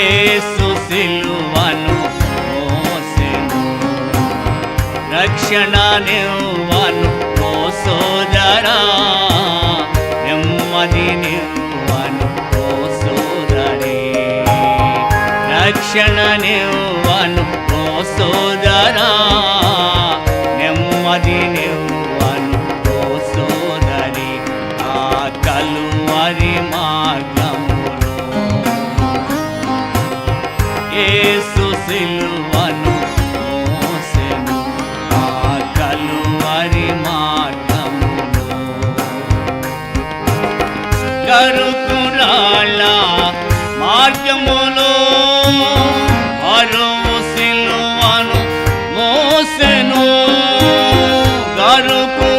యేసు సిలువను మోసెను. రక్షణ నివ్వను ఓ సోదరా. నెమ్మది నివ్వను ఓ సోదరి. రక్షణ నివ్వను ఓ సోదరా. కరుకురాల మార్గములో అరుసిలువను మోసెను కరుకు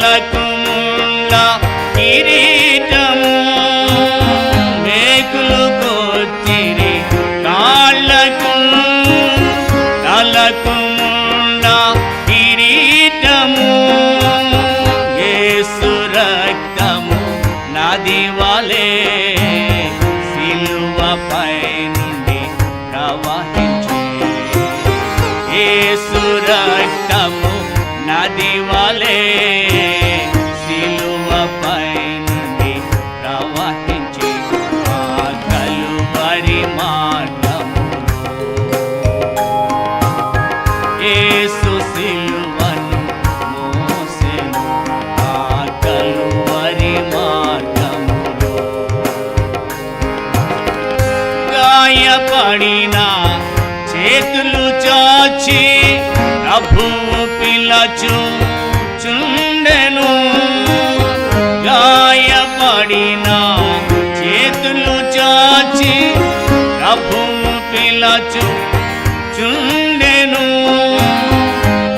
لكم الله పడినా చేతులు చాచి ప్రభు పిలచు చుండెను. గాయపడినా చేతులు చాచి ప్రభు పిలచు చుండెను.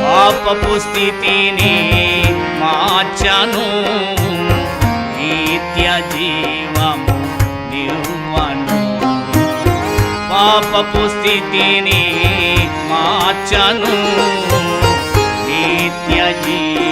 పాపపు స్థితిని మార్చను. నిత్య జీవము దేవుడు పాపపు స్థితిని మార్చను. నిత్య జీవ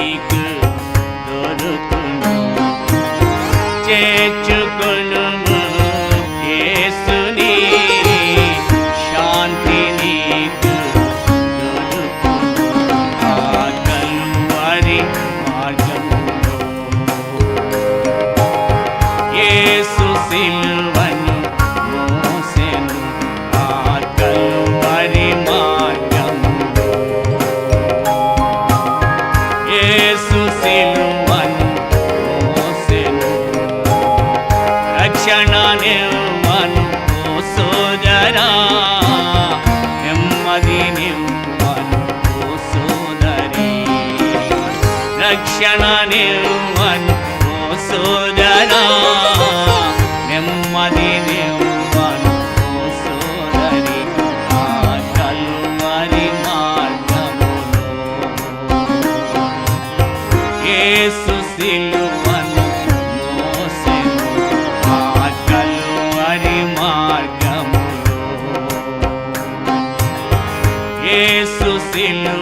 నీకు దొరుకును. చేర్చుకొను. காற்றிலும்